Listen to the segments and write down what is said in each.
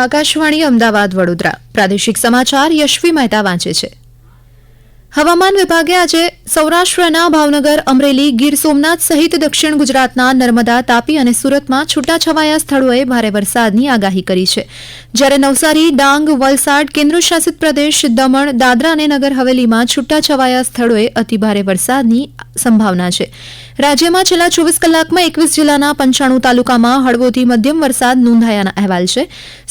આકાશવાણી અમદાવાદ વડોદરા. પ્રાદેશિક સમાચાર યશવી મહેતા વાંચે છે. હવામાન વિભાગે આજે સૌરાષ્ટ્રના ભાવનગર, અમરેલી, ગીર સોમનાથ સહિત દક્ષિણ ગુજરાતના નર્મદા, તાપી અને સુરતમાં છૂટાછવાયા સ્થળોએ ભારે વરસાદની આગાહી કરી છે. જ્યારે નવસારી, ડાંગ, વલસાડ, કેન્દ્રશાસિત પ્રદેશ, દમણ, દાદરા અને નગર હવેલીમાં છૂટાછવાયા સ્થળોએ અતિભારે વરસાદની સંભાવના છે. રાજ્યમાં છેલ્લા ચોવીસ કલાકમાં એકવીસ જિલ્લાના પંચાણું તાલુકામાં હળવોથી મધ્યમ વરસાદ નોંધાયાના અહેવાલ છે.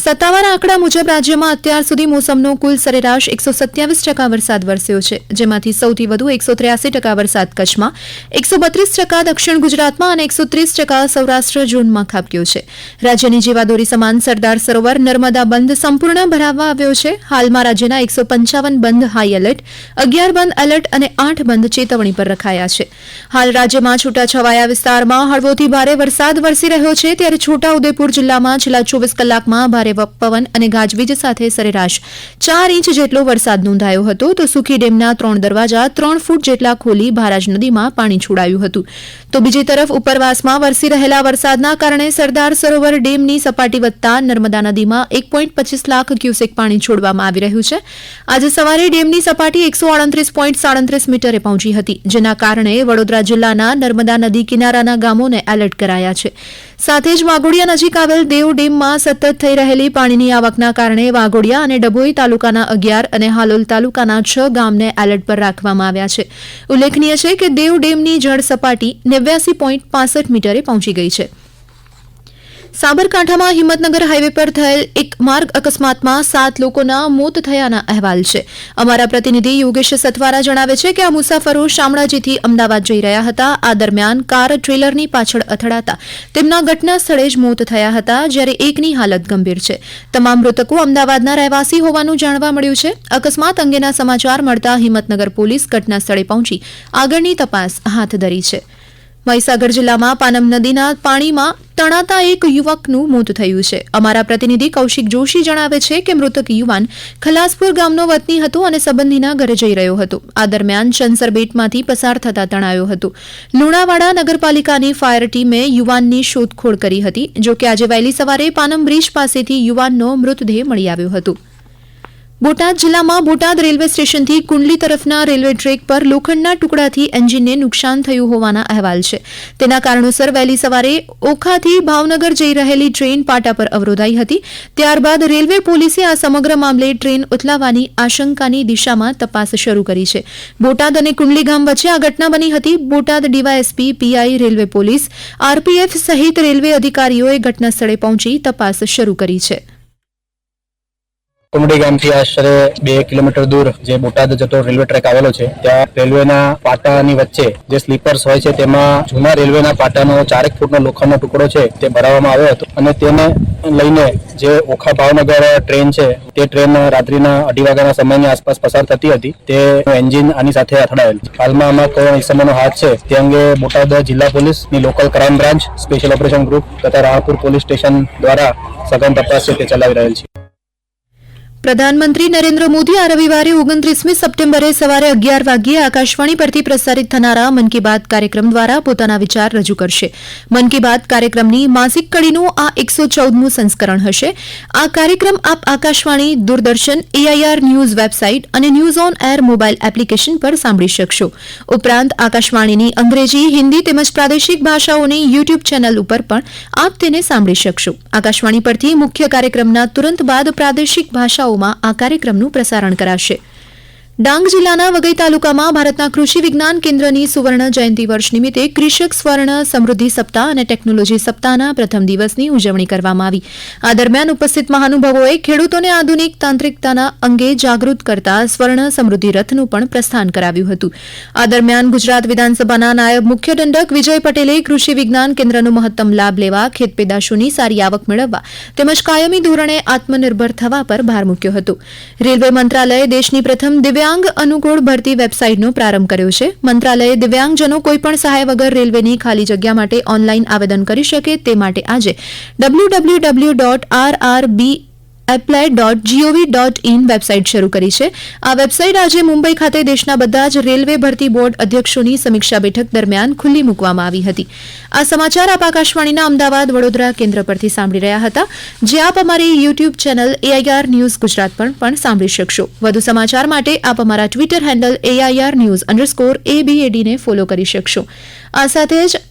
સત્તાવાર આંકડા મુજબ રાજ્યમાં અત્યાર સુધી મોસમનો કુલ સરેરાશ એકસો સત્યાવીસ ટકા વરસાદ વરસ્યો છે. જેમાંથી સૌથી વધુ એકસો ત્ર્યાસી ટકા વરસાદ કચ્છમાં, એકસો બત્રીસ ટકા દક્ષિણ ગુજરાતમાં અને એકસો ત્રીસ ટકા સૌરાષ્ટ્ર ઝોનમાં ખાબક્યો છે. રાજ્યની જીવાદોરી સમાન સરદાર સરોવર નર્મદા બંધ સંપૂર્ણ ભરાવવા આવ્યો છે. હાલમાં રાજ્યના એકસો પંચાવન બંધ હાઈ એલર્ટ, અગિયાર બંધ એલર્ટ અને આઠ બંધ ચેતવણી પર રખાયા છે. હાલ રાજ્યમાં છૂટાછવાયા વિસ્તારમાં હળવોથી ભારે વરસાદ વરસી રહ્યો છે, ત્યારે છોટા જિલ્લામાં છેલ્લા ચોવીસ કલાકમાં ભારે પવન અને ગાજવીજ સાથે સરેરાશ ચાર ઇંચ જેટલો વરસાદ નોંધાયો હતો. તો સુખી ડેમના ત્રણ દરવાજા ત્રણ ફૂટ જેટલા ખોલી ભારાજ નદીમાં પાણી છોડાયું હતું. તો બીજી તરફ ઉપરવાસમાં વરસી રહેલા વરસાદના કારણે સરદાર સરોવર ડેમની સપાટી વધતા નર્મદા નદીમાં એક પોઈન્ટ પચીસ લાખ ક્યુસેક પાણી છોડવામાં આવી રહ્યું છે. આજે સવારે ડેમની સપાટી એકસો મીટરે પહોંચી હતી, જેના કારણે વડોદરા જિલ્લાના નર્મદા નદી કિનારાના ગામોને એલર્ટ કરાયા છે. સાથે જ વાઘોડિયા નજીક આવેલ દેવ ડેમમાં સતત થઈ રહેલી પાણીની આવકના કારણે વાઘોડિયા અને ડભોઈ તાલુકાના અગિયાર અને હાલોલ તાલુકાના છ ગામને એલર્ટ પર રાખવામાં આવ્યા છે. ઉલ્લેખનીય છે કે દેવ ડેમની જળ સપાટી નેવ્યાસી પોઈન્ટ પાસઠ મીટરે પહોંચી ગઈ છે. સાબરકાંઠામાં હિંમતનગર હાઈવે પર થયેલ એક માર્ગ અકસ્માતમાં સાત લોકોના મોત થયાના અહેવાલ છે. અમારા પ્રતિનિધિ યોગેશ સથવારા જણાવે છે કે આ મુસાફરો શામળાજીથી અમદાવાદ જઈ રહ્યા હતા. આ દરમિયાન કાર ટ્રેલરની પાછળ અથડાતા તેમના ઘટના સ્થળે જ મોત થયા હતા, જ્યારે એકની હાલત ગંભીર છે. તમામ મૃતકો અમદાવાદના રહેવાસી હોવાનું જાણવા મળ્યું છે. અકસ્માત અંગેના સમાચાર મળતા હિંમતનગર પોલીસ ઘટના સ્થળે પહોંચી આગળની તપાસ હાથ ધરી છે. મહીસાગર જિલ્લામાં પાનમ નદીના પાણીમાં તણાતા એક યુવકનું મોત થયું છે. અમારા પ્રતિનિધિ કૌશિક જોશી જણાવે છે કે મૃતક યુવાન ખલાસપુર ગામનો વતની હતો અને સંબંધીના ઘરે જઈ રહ્યો હતો. આ દરમિયાન ચંસર બેટમાંથી પસાર થતા તણાયો હતો. લુણાવાડા નગરપાલિકાની ફાયર ટીમે યુવાનની શોધખોળ કરી હતી જોકે આજે વહેલી સવારે પાનમ બ્રિજ પાસેથી યુવાનનો મૃતદેહ મળી આવ્યો હતો. બોટાદ જિલ્લામાં બોટાદ રેલવે સ્ટેશનથી કુંડલી તરફના રેલવે ટ્રેક પર લોખંડના ટુકડાથી એન્જિનને નુકસાન થયું હોવાના અહેવાલ છે. તેના કારણોસર વહેલી સવારે ઓખાથી ભાવનગર જઈ રહેલી ટ્રેન પાટા પર અવરોધાઈ હતી. ત્યારબાદ રેલવે પોલીસે આ સમગ્ર મામલે ટ્રેન ઉથલાવાની આશંકાની દિશામાં તપાસ શરૂ કરી છે. બોટાદ અને કુંડલી ગામ વચ્ચે આ ઘટના બની હતી. Botad DYSP PI railway police, RPF સહિત રેલવે અધિકારીઓએ ઘટનાસ્થળે પહોંચી તપાસ શરૂ કરી છે. કુમડી ગામથી આશરે બે કિલોમીટર દૂર જે બોટાદ જતો રેલવે ટ્રેક આવેલો છે, ત્યાં રેલવેના પાટાની વચ્ચે જે સ્લીપર્સ હોય છે, તેમાં જૂના રેલવેના પાટાનો ચારેક ફૂટનો લોખંડનો ટુકડો છે, તે ભરાવવામાં આવ્યો હતો. અને તેને લઈને જે ઓખા ભાવનગર ટ્રેન છે, તે ટ્રેન રાત્રિના અઢી વાગ્યાના સમયની આસપાસ પસાર થતી હતી. તે એન્જિન આની સાથે અથડાયેલ હાલમાં આમાં કોણ ઇસમોનો હાથ છે, તે અંગે બોટાદ જિલ્લા પોલીસની local crime branch special operation group તથા રાણપુર પોલીસ સ્ટેશન દ્વારા સઘન તપાસ છે, તે ચલાવી રહેલ છે. પ્રધાનમંત્રી નરેન્દ્ર મોદી આ રવિવારે ઓગણત્રીસમી સપ્ટેમ્બરે સવારે અગિયાર વાગ્યે આકાશવાણી પરથી પ્રસારિત થનારા મન કી બાત કાર્યક્રમ દ્વારા પોતાના વિચાર રજૂ કરશે. મન કી બાત કાર્યક્રમની માસિક કડીનું આ એકસો ચૌદમું સંસ્કરણ હશે. આ કાર્યક્રમ આપ Akashvani, Doordarshan AIR news website અને news on air mobile application પર સાંભળી શકશો. ઉપરાંત આકાશવાણીની અંગ્રેજી, હિન્દી તેમજ પ્રાદેશિક ભાષાઓની યુટ્યુબ ચેનલ ઉપર પણ આપ તેને સાંભળી શકશો. આકાશવાણી પરથી મુખ્ય કાર્યક્રમના તુરંત બાદ પ્રાદેશિક ભાષાઓમાં આ કાર્યક્રમનું પ્રસારણ કરાશે. ડાંગ જિલ્લાના વઘઈ તાલુકામાં ભારતના કૃષિ વિજ્ઞાન કેન્દ્રની સુવર્ણ જયંતિ વર્ષ નિમિત્તે કૃષક સ્વર્ણ સમૃદ્ધિ સપ્તાહ અને ટેકનોલોજી સપ્તાહના પ્રથમ દિવસની ઉજવણી કરવામાં આવી. આ દરમિયાન ઉપસ્થિત મહાનુભાવોએ ખેડૂતોને આધુનિક તાંત્રિકતાના અંગે જાગૃત કરતા સ્વર્ણ સમૃદ્ધિ રથનું પણ પ્રસ્થાન કરાવ્યું હતું. આ દરમિયાન ગુજરાત વિધાનસભાના નાયબ મુખ્ય દંડક વિજય પટેલે કૃષિ વિજ્ઞાન કેન્દ્રનો મહત્તમ લાભ લેવા ખેત પેદાશોની સારી આવક મેળવવા તેમજ કાયમી ધોરણે આત્મનિર્ભર થવા પર ભાર મૂક્યો હતો. રેલવે મંત્રાલયે દેશની પ્રથમ દિવ્યાંગ અનુકૂળ ભરતી વેબસાઇટનો પ્રારંભ કર્યો છે. મંત્રાલયે દિવ્યાંગજનો કોઈપણ સહાય વગર રેલવેની ખાલી જગ્યા માટે ઓનલાઈન આવેદન કરી શકે તે માટે આજે W W W dot R R B apply dot gov dot in website શરૂ કરી છે. આ વેબસાઇટ આજે મુંબઈ ખાતે દેશના બધા જ રેલવે ભરતી બોર્ડ અધ્યક્ષોની સમીક્ષા બેઠક દરમિયાન ખુલ્લી મૂકવામાં આવી હતી. આ સમાચાર આપ આકાશવાણીના અમદાવાદ, વડોદરા કેન્દ્ર પરથી સાંભળી રહ્યા હતા. જે આપ અમારી YouTube channel AIR news Gujarat પર પણ સાંભળી શકશો. વધુ સમાચાર માટે આપ અમારા Twitter handle AIR news underscore એબીએડીને follow કરી શકશો. આ સાથે જ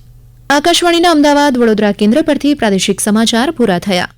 આકાશવાણીના અમદાવાદ, વડોદરા કેન્દ્ર પરથી પ્રાદેશિક સમાચાર પૂરા થયા.